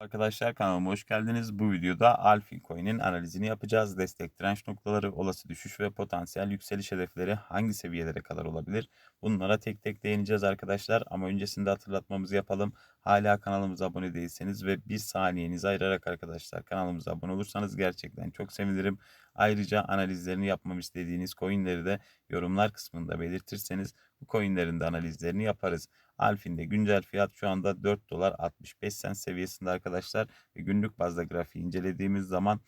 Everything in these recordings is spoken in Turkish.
Arkadaşlar kanalıma hoş geldiniz. Bu videoda Alfin Coin'in analizini yapacağız. Destek direnç noktaları, olası düşüş ve potansiyel yükseliş hedefleri hangi seviyelere kadar olabilir? Bunlara tek tek değineceğiz arkadaşlar. Ama öncesinde hatırlatmamızı yapalım. Hala kanalımıza abone değilseniz ve bir saniyenizi ayırarak arkadaşlar kanalımıza abone olursanız gerçekten çok sevinirim. Ayrıca analizlerini yapmam istediğiniz coinleri de yorumlar kısmında belirtirseniz bu coinlerin de analizlerini yaparız. Alfin'de güncel fiyat şu anda 4 dolar 65 sent seviyesinde arkadaşlar. Ve günlük bazda grafiği incelediğimiz zaman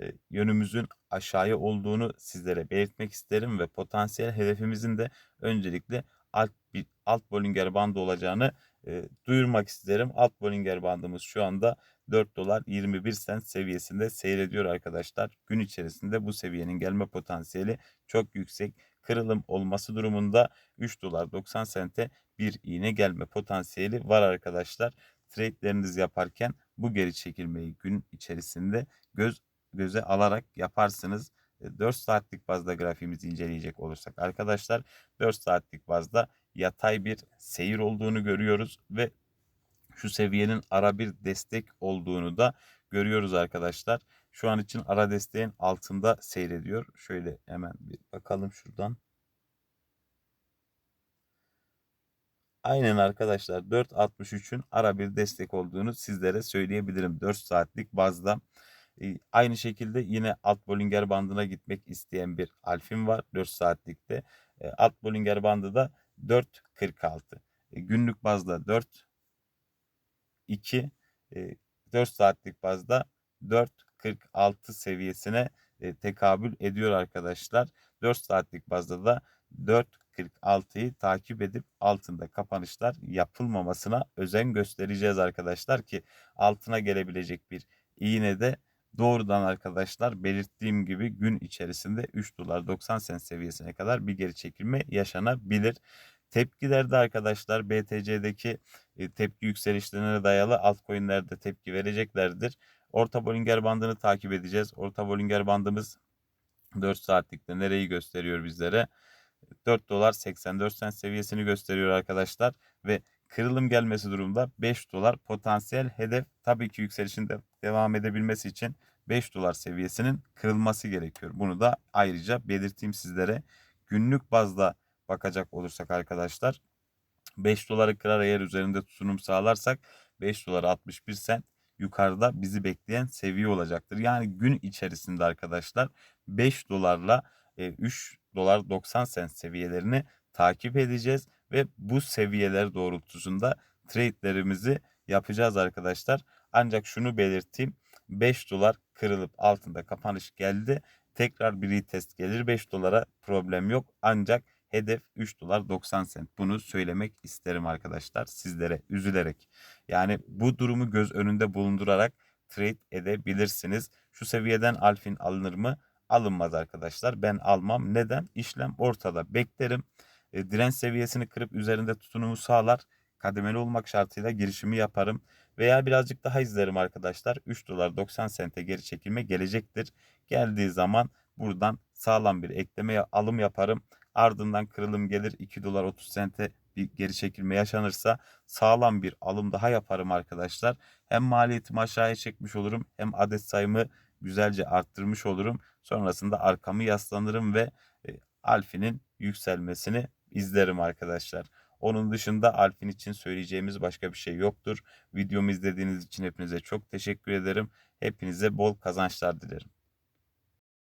e, yönümüzün aşağıya olduğunu sizlere belirtmek isterim ve potansiyel hedefimizin de öncelikle alt bir alt Bollinger bandı olacağını e, duyurmak isterim. Alt Bollinger bandımız şu anda 4 dolar 21 sent seviyesinde seyrediyor arkadaşlar. Gün içerisinde bu seviyenin gelme potansiyeli çok yüksek. Kırılım olması durumunda 3 dolar 90 sente bir iğne gelme potansiyeli var arkadaşlar. Trade'lerinizi yaparken bu geri çekilmeyi gün içerisinde göz göze alarak yaparsınız. 4 e, saatlik bazda grafiğimizi inceleyecek olursak arkadaşlar 4 saatlik bazda yatay bir seyir olduğunu görüyoruz ve şu seviyenin ara bir destek olduğunu da görüyoruz arkadaşlar. Şu an için ara desteğin altında seyrediyor. Şöyle hemen bir bakalım şuradan. Aynen arkadaşlar 4.63'ün ara bir destek olduğunu sizlere söyleyebilirim 4 saatlik bazda. Ee, aynı şekilde yine alt Bollinger bandına gitmek isteyen bir alfim var 4 saatlikte. Ee, alt Bollinger bandı da 4.46. Ee, günlük bazda 4 2 e, 4 saatlik bazda 4.46 seviyesine e, tekabül ediyor arkadaşlar. 4 saatlik bazda da 4.46'yı takip edip altında kapanışlar yapılmamasına özen göstereceğiz arkadaşlar ki altına gelebilecek bir iğne de doğrudan arkadaşlar belirttiğim gibi gün içerisinde 3 dolar 90 sent seviyesine kadar bir geri çekilme yaşanabilir. Tepkilerde arkadaşlar BTC'deki e, tepki yükselişlerine dayalı altcoin'ler de tepki vereceklerdir. Orta Bollinger bandını takip edeceğiz. Orta Bollinger bandımız 4 saatlikte nereyi gösteriyor bizlere? 4 dolar 84 sent seviyesini gösteriyor arkadaşlar ve kırılım gelmesi durumda 5 dolar potansiyel hedef tabii ki yükselişin de devam edebilmesi için 5 dolar seviyesinin kırılması gerekiyor. Bunu da ayrıca belirteyim sizlere. Günlük bazda bakacak olursak arkadaşlar 5 doları kırar eğer üzerinde tutunum sağlarsak 5 dolar 61 sent yukarıda bizi bekleyen seviye olacaktır. Yani gün içerisinde arkadaşlar 5 dolarla 3 e, dolar 90 sent seviyelerini takip edeceğiz ve bu seviyeler doğrultusunda trade'lerimizi yapacağız arkadaşlar. Ancak şunu belirteyim. 5 dolar kırılıp altında kapanış geldi. Tekrar bir retest gelir 5 dolara problem yok. Ancak hedef 3 dolar 90 sent. Bunu söylemek isterim arkadaşlar sizlere üzülerek. Yani bu durumu göz önünde bulundurarak trade edebilirsiniz. Şu seviyeden alfin alınır mı? Alınmaz arkadaşlar. Ben almam. Neden? İşlem ortada. Beklerim. E, direnç seviyesini kırıp üzerinde tutunumu sağlar. Kademeli olmak şartıyla girişimi yaparım. Veya birazcık daha izlerim arkadaşlar. 3 dolar 90 sente geri çekilme gelecektir. Geldiği zaman buradan sağlam bir ekleme alım yaparım. Ardından kırılım gelir 2 dolar 30 sente bir geri çekilme yaşanırsa sağlam bir alım daha yaparım arkadaşlar. Hem maliyetimi aşağıya çekmiş olurum hem adet sayımı güzelce arttırmış olurum. Sonrasında arkamı yaslanırım ve e, Alfi'nin yükselmesini izlerim arkadaşlar. Onun dışında Alfin için söyleyeceğimiz başka bir şey yoktur. Videomu izlediğiniz için hepinize çok teşekkür ederim. Hepinize bol kazançlar dilerim.